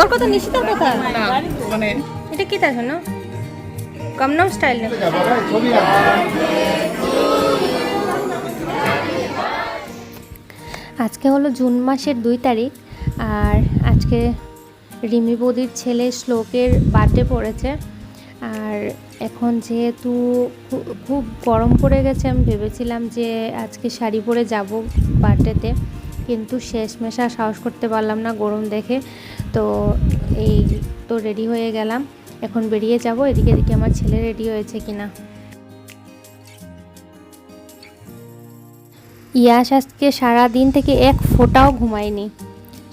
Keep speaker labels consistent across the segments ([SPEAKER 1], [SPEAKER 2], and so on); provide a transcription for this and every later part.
[SPEAKER 1] ওর কথা নিশ্চিতার কথা?
[SPEAKER 2] মানে
[SPEAKER 1] এটা কি তার শোনো কমনম স্টাইল না আজকে হলো জুন মাসের দুই তারিখ আর আজকে রিমি বৌদির ছেলে শ্লোকের বার্থডে পড়েছে। আর এখন যেহেতু খুব গরম পড়ে গেছে আমি ভেবেছিলাম যে আজকে শাড়ি পরে যাব বার্থডেতে। কিন্তু শেষমেশ আর সাহস করতে পারলাম না গরম দেখে। তো এই তো রেডি হয়ে গেলাম। এখন বেরিয়ে যাব। এদিকে এদিকে আমার ছেলে রেডি হয়েছে কিনা। ইয়াস আজকে সারাদিন থেকে এক ফোঁটাও ঘুমায়নি।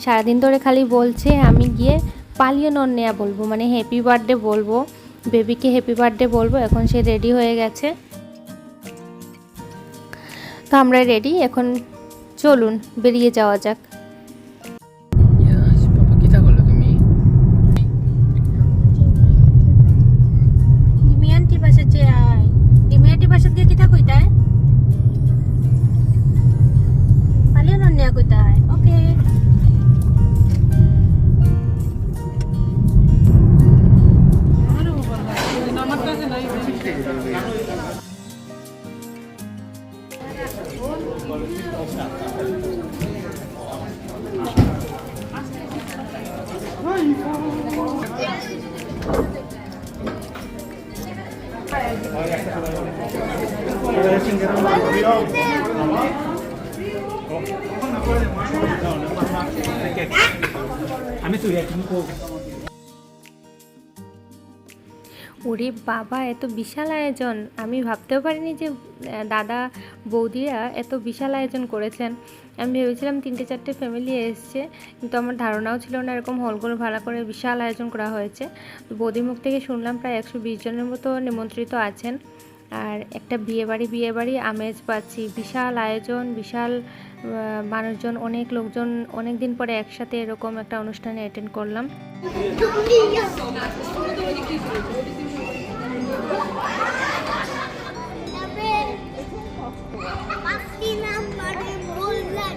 [SPEAKER 1] সারাদিন ধরে খালি বলছে, আমি গিয়ে পালিয়ে নন নেয়া বলব। মানে হ্যাপি বার্থডে বলব। বেবিকে হ্যাপি বার্থডে বলব। এখন সে রেডি হয়ে গেছে। তো আমরা রেডি এখন চলুন বেরিয়ে যাওয়া যাক।
[SPEAKER 2] ইয়াস
[SPEAKER 1] ওরে বাবা, এত বিশাল আয়োজন। আমি ভাবতেও পারিনি যে দাদা বৌদিরা এত বিশাল আয়োজন করেছেন। আমি ভেবেছিলাম তিনটে চারটে ফ্যামিলি এসছে, কিন্তু আমার ধারণাও ছিল না এরকম হলগুলো ভাড়া করে বিশাল আয়োজন করা হয়েছে। তো বৌদির মুখ থেকে শুনলাম প্রায় একশো বিশ জনের মতো নিমন্ত্রিত আছেন। আর একটা বিয়েবাড়ি বিয়েবাড়ি আমেজ পাচ্ছি। বিশাল আয়োজন বিশাল মানুষজন অনেক লোকজন অনেক দিন পরে একসাথে এরকম একটা অনুষ্ঠানে অ্যাটেন্ড করলাম।
[SPEAKER 3] Pasti namanya bulan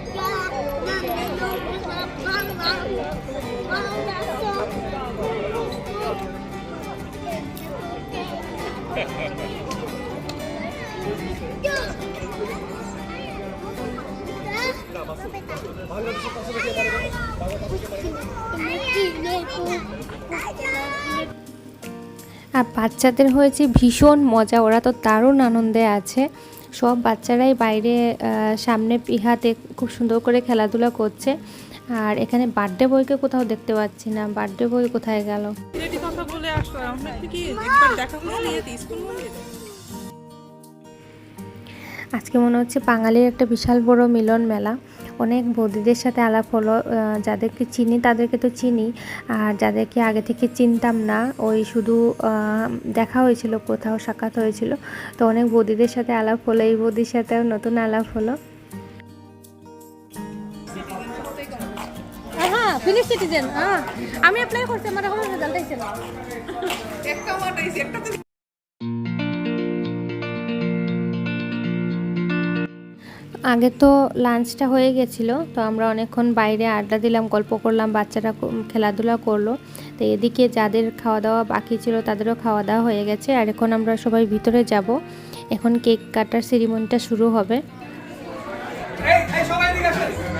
[SPEAKER 1] আর বাচ্চাদের হয়েছে ভীষণ মজা, ওরা তো দারুণ আনন্দে আছে। সব বাচ্চারাই বাইরে সামনে ইহাতে খুব সুন্দর করে খেলাধুলা করছে। আর এখানে বার্থডে বইকে কোথাও দেখতে পাচ্ছি না। বার্থডে বই কোথায় গেল?
[SPEAKER 2] কথা বলে আসলাম দেখা।
[SPEAKER 1] আজকে মনে হচ্ছে বাঙালির একটা বিশাল বড় মিলন মেলা। অনেক বৌদিদের সাথে আলাপ হলো যাদেরকে চিনি তাদেরকে তো চিনি আর যাদেরকে আগে থেকে চিনতাম না ওই শুধু দেখা হয়েছিল কোথাও সাক্ষাৎ হয়েছিল। তো অনেক বৌদিদের সাথে আলাপ হলো এই বৌদির সাথেও নতুন আলাপ হলো। হ্যাঁ ফিনিশ সিটিজেন হ্যাঁ আমি অ্যাপ্লাই করছি আমার এখনও রেজাল্ট আইছে না
[SPEAKER 2] একটা এই একটা
[SPEAKER 1] আগে তো লাঞ্চটা হয়ে গেছিল, তো আমরা অনেকক্ষণ বাইরে আড্ডা দিলাম, গল্প করলাম, বাচ্চারা খেলাধুলা করল। তো এদিকে যাদের খাওয়া দাওয়া বাকি ছিল তাদেরও খাওয়া দাওয়া হয়ে গেছে, আর এখন আমরা সবাই ভিতরে যাব। এখন কেক কাটার সেরিমনিটা শুরু হবে।
[SPEAKER 4] ওখান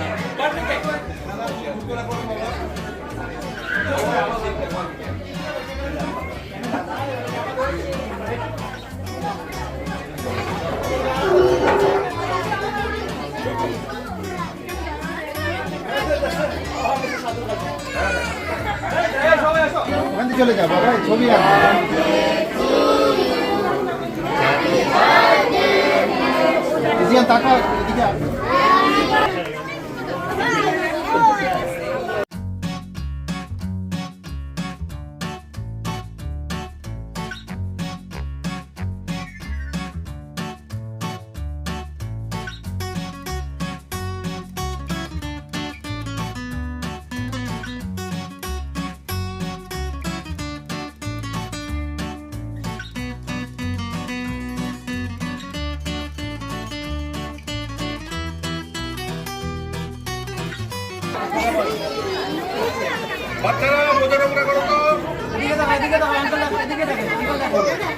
[SPEAKER 4] থেকে চলে যাব ভাই ছবি আছে তাকা এদিকে আয়।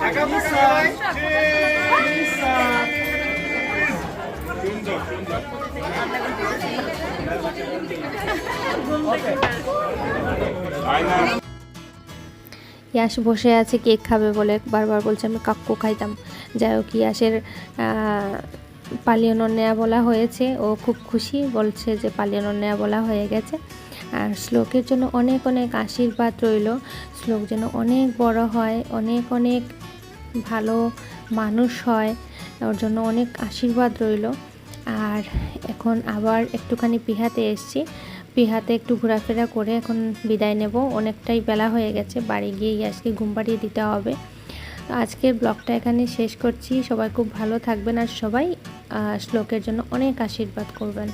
[SPEAKER 5] একা পুরো সবাই সুন্দর সুন্দর আয়না
[SPEAKER 1] ইয়াস বসে আছে কেক খাবে বলে বারবার বলছে আমি কাক্কু খাইতাম। যাই হোক ইয়াসের আহ, পালিয়ানোর নেয়া বলা হয়েছে। ও খুব খুশি, বলছে যে পালিয়ানোর নেয়া বলা হয়ে গেছে। আর শ্লোকের জন্য অনেক অনেক আশীর্বাদ রইল। শ্লোক যেন অনেক বড় হয়, অনেক অনেক ভালো মানুষ হয়, ওর জন্য অনেক আশীর্বাদ রইল। আর এখন আবার একটুখানি পিহাতে এসছি। পিহাতে একটু ঘোরাফেরা করে এখন বিদায় নেব। অনেকটাই বেলা হয়ে গেছে, বাড়ি গিয়েই আজকে ঘুম পাড়িয়ে দিতে হবে। আজকের ব্লগটা এখানে শেষ করছি। সবাই খুব ভালো থাকবেন আর সবাই শ্লোকের জন্য অনেক আশীর্বাদ করবেন।